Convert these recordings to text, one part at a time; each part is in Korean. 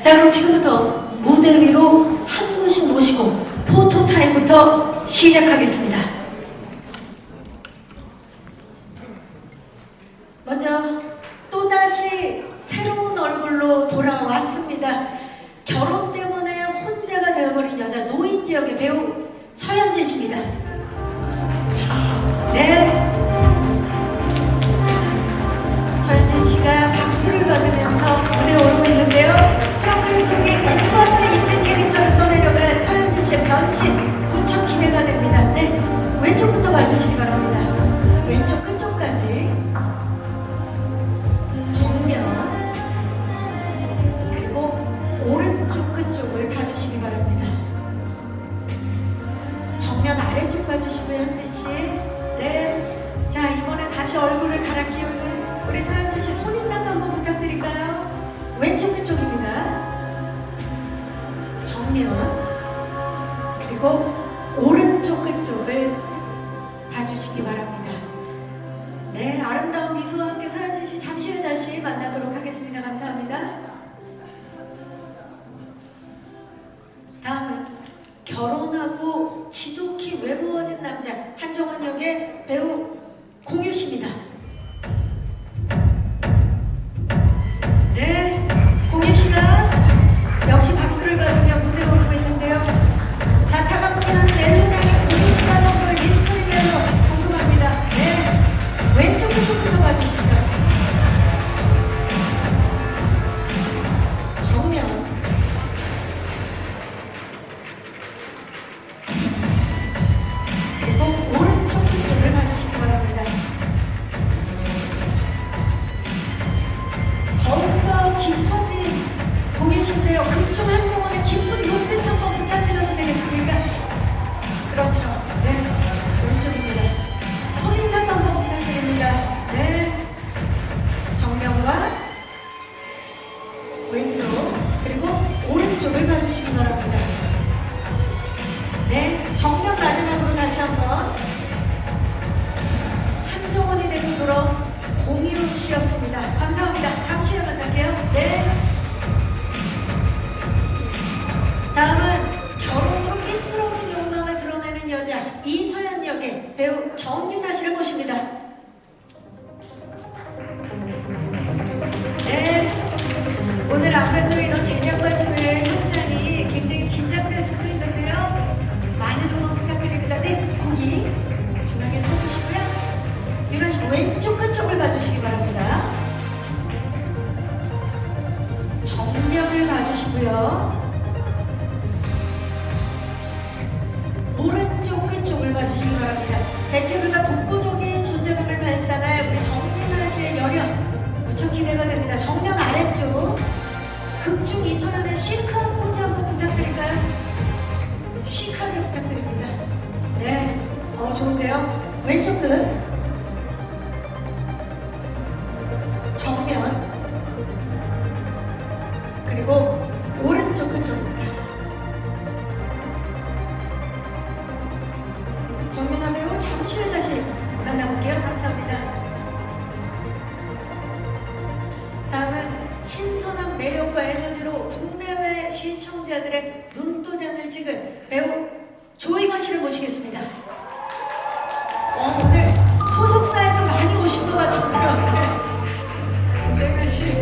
자, 그럼 지금부터 무대 위로 한 분씩 모시고 포토 타임부터 시작하겠습니다. 먼저 또다시 새로운 얼굴로 돌아왔습니다. 결혼 때문에 혼자가 되어버린 여자 노인 지역의 배우 서현진 씨입니다. 네. 공 극중 이선현의 시크한 포즈 한번 부탁드릴까요? 시크하게 부탁드립니다. 네, 어 좋은데요. 왼쪽 끝 정면 그리고 오른쪽 끝쪽입니다. 정면화 배우 잠시 후에 다시 만나볼게요. 감사합니다. 다음은 신선한 매력과 국내외 시청자들의 눈도장을 찍은 배우 조이건 씨를 모시겠습니다. 어, 오늘 소속사에서 많이 오신 것 같은데요. 네. 조이건 씨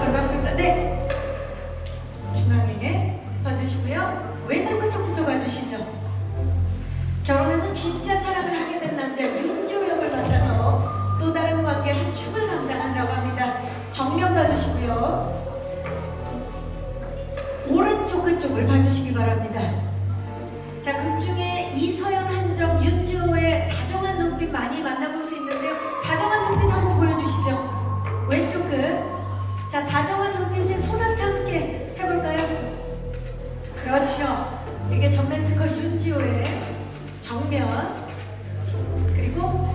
반갑습니다. 네. 중앙에 서주시고요. 왼쪽 그쪽부터 봐주시죠. 결혼해서 진짜 사랑을 하게 된 남자 윤지호 역을 만나서 또 다른 관계 한 축을 담당한다고 합니다. 정면 봐주시고요. 오른쪽 그쪽을 봐주시기 바랍니다. 자, 극 중에 이서연, 한정, 윤지호의 다정한 눈빛 많이 만나볼 수 있는데요. 다정한 눈빛 한번 보여주시죠. 왼쪽 끝. 자, 다정한 눈빛에 소나타 함께 해볼까요? 그렇죠. 이게 전면 특허 윤지호의 정면 그리고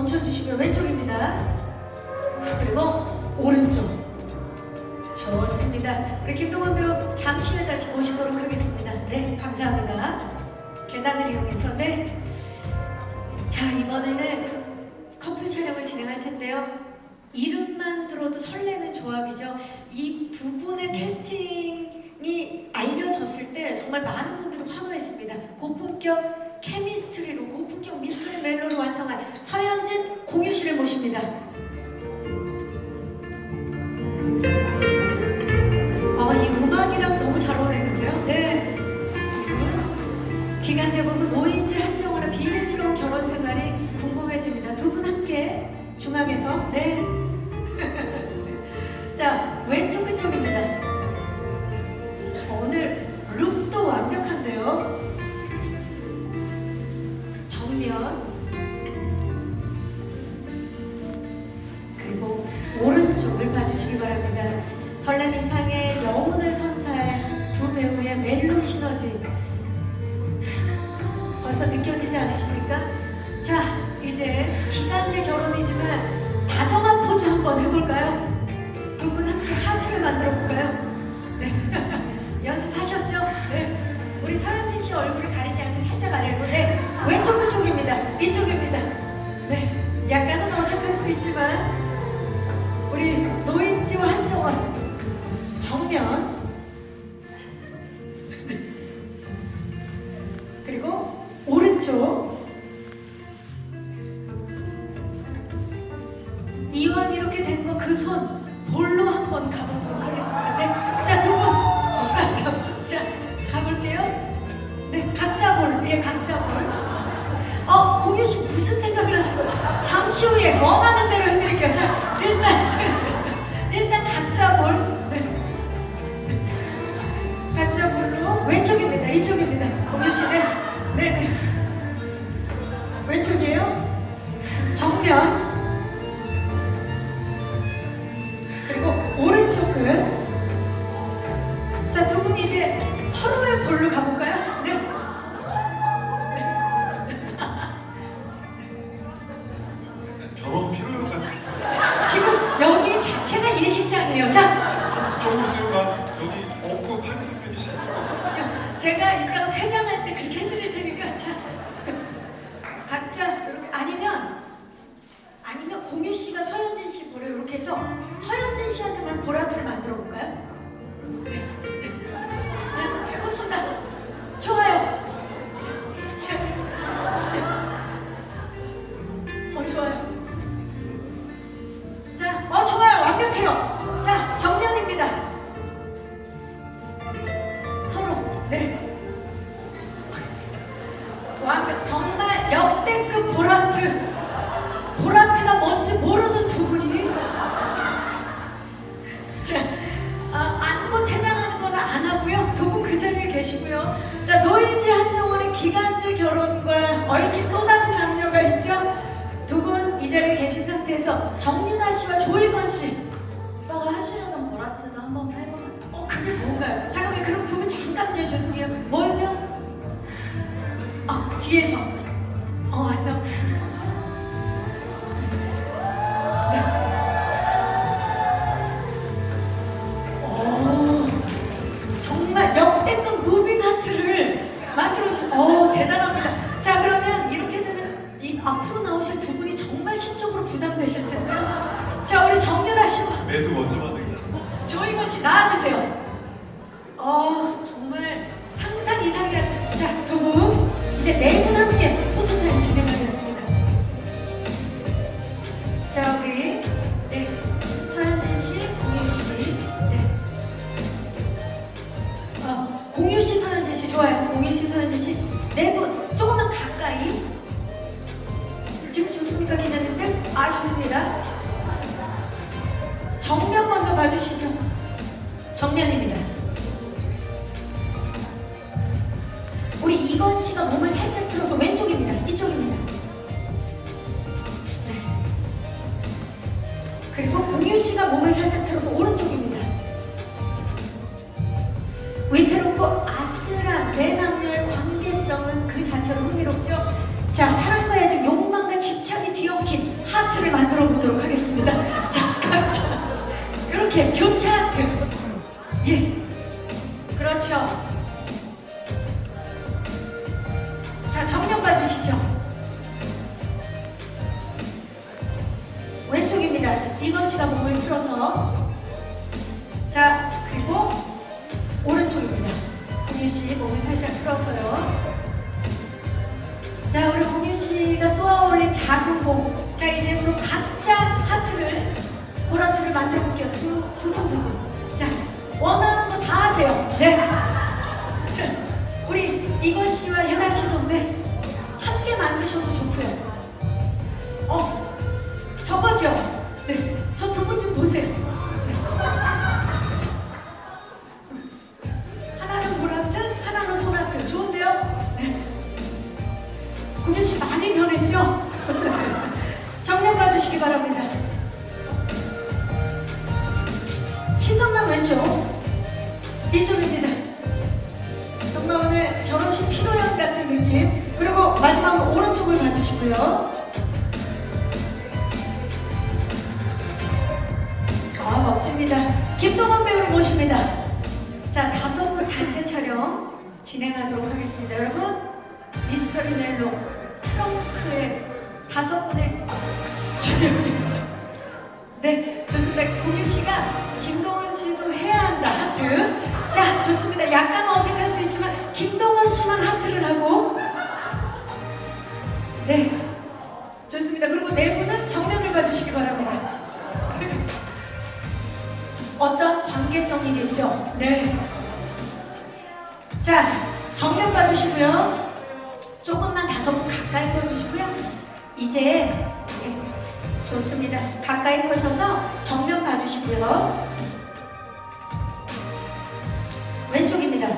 멈춰주시고요. 왼쪽입니다. 그리고 오른쪽. 좋습니다. 우리 김동원 배우 잠시 후에 다시 모시도록 하겠습니다. 네, 감사합니다. 계단을 이용해서 네. 자 이번에는 커플 촬영을 진행할 텐데요. 이름만 들어도 설레는 조합이죠. 이 두 분의 캐스팅이 알려졌을 때 정말 많은 분들이 환호했습니다. 고품격 케미 멜로를 완성한 서현진 공유 씨를 모십니다. 아, 이 음악이랑 너무 잘 어울리는데요. 네. 두 기간제 부부 노인지 한정원의 비밀스러운 결혼 생활이 궁금해집니다. 두 분 함께 중앙에서 네. 한번 해볼까요? 두 분 함께 하트를 만들어 볼까요? 네. 연습하셨죠? 네. 우리 서현진 씨 얼굴을 가리지 않게 살짝 아래로. 네. 왼쪽 그쪽입니다. 이쪽입니다. 네. 약간은 어색할 수 있지만 우리 노인지와 한정원 정면 그 손 볼로 한번 가보도록 하겠습니다. 네, 자 두 분, 자 가볼게요. 네, 각자 볼, 예, 각자 볼. 어, 공유 씨 무슨 생각을 거예요? 잠시 후에 원하는 대로 해드릴게요. 자, 일단 일단 각자 볼. 네. 각자 볼로 왼쪽입니다. 이쪽입니다. 공유 씨, 네, 네, 네. 왼쪽이에요. 정면. 이따가 퇴장할 때 그렇게 해드릴 테니까. 자, 역대급 보라트 보라트가 뭔지 모르는 두 분이 자 아, 안고 퇴장하는 건 안 하고요 두 분 그 자리에 계시고요 자 노인지 한정원의 기간제 결혼과 얽힌 또 다른 남녀가 있죠 두 분 이 자리에 계신 상태에서 정윤아 씨와 조희건 씨 오빠가 하시려던 보라트도 한번 해보면 어, 그게 뭔가요? 잠깐만, 그럼 두 분 잠깐만요. 죄송해요. 뭐였죠? 아, 뒤에서. 부담되실 텐데요. 자, 우리 정연아 씨와 매도 먼저 만들자. 조이건 씨 나와주세요. 이렇게 교차 하트. 예, 그렇죠. 자, 정면 봐주시죠. 왼쪽입니다. 이건 씨가 몸을 틀어서. 자, 그리고 오른쪽입니다. 공유 씨 몸을 살짝 틀어서요. 자, 우리 공유 씨가 쏘아 올린 작은 공. 자, 이제 그럼 각자 보라트를 만들어 볼게요. 두, 두 분, 두 분. 자, 원하는 거 다 하세요. 네. 자, 우리 이건 씨와 유나 씨도 네. 함께 만드셔도 좋고요. 어, 저거죠? 네. 저 두 분 좀 보세요. 네. 하나는 보라트, 하나는 소라트. 좋은데요? 네. 구미 씨 많이 변했죠? 정면 봐주시기 바랍니다. 봐주시고요. 아, 멋집니다. 김동원 배우를 모십니다. 자, 다섯 분 단체 촬영 진행하도록 하겠습니다. 여러분, 미스터리 멜로 트렁크의 다섯 분의 주연입니다. 네, 좋습니다. 공유 씨가 김동원 씨도 해야 한다 하트. 자, 좋습니다. 약간 어색 네, 좋습니다. 그리고 네 분은 정면을 봐주시기 바랍니다. 어떤 관계성이겠죠? 네. 자, 정면 봐주시고요. 조금만 다섯 분 가까이 서주시고요. 이제 네, 좋습니다. 가까이 서셔서 정면 봐주시고요. 왼쪽입니다.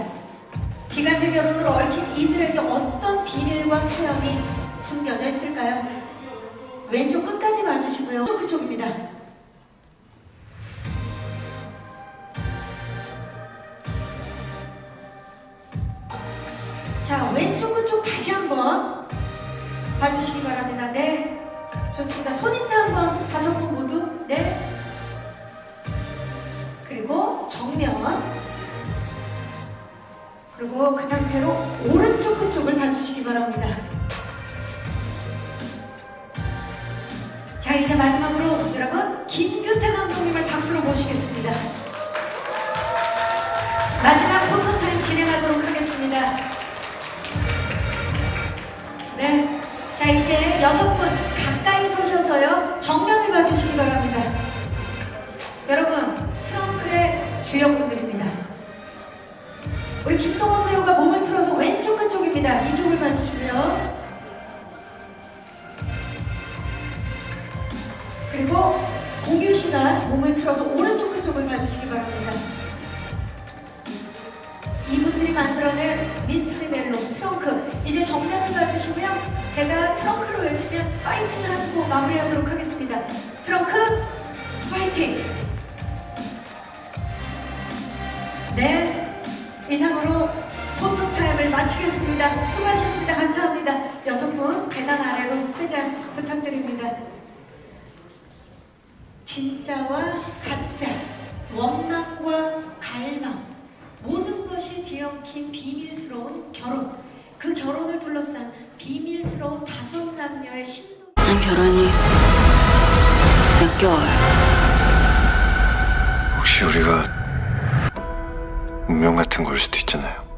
기간제 결혼을 얽힌 이들에게 어떤 비밀과 사연이 숨겨져 있을까요? 왼쪽 끝까지 봐주시고요. 왼쪽 그쪽입니다. 자, 왼쪽 그쪽 다시 한번 봐주시기 바랍니다. 네. 좋습니다. 손 인사 한번 다섯 분 모두. 네. 그리고 정면. 그리고 그 상태로 오른쪽 그쪽을 봐주시기 바랍니다. 이제 마지막으로 여러분, 김규태 감독님을 박수로 모시겠습니다. 마지막 포토 타임 진행하도록 하겠습니다. 네. 자, 이제 여섯 분 가까이 서셔서요. 정면을 봐주시기 바랍니다. 여러분, 트렁크의 주역분들입니다. 우리 김동원 배우가 몸을 틀어서 왼쪽 그쪽입니다. 이쪽을 봐주시고요. 그리고 공유 씨가 몸을 틀어서 오른쪽 그쪽을 봐주시기 바랍니다. 이분들이 만들어낼 미스터리 멜로 트렁크. 이제 정면을 봐주시고요. 제가 트렁크를 외치면 파이팅을 하고 마무리하도록 하겠습니다. 트렁크 파이팅! 네 이상으로 포토타임을 마치겠습니다. 수고하셨습니다. 감사합니다 여섯 분 계단 아래로 퇴장 부탁드립니다 진짜와 가짜 원망과 갈망 모든 것이 뒤엉킨 비밀스러운 결혼. 그 결혼을 둘러싼 비밀스러운 다섯 남녀의 심도. 난 결혼이 역겨워요. 혹시 우리가 운명 같은 걸 수도 있잖아요.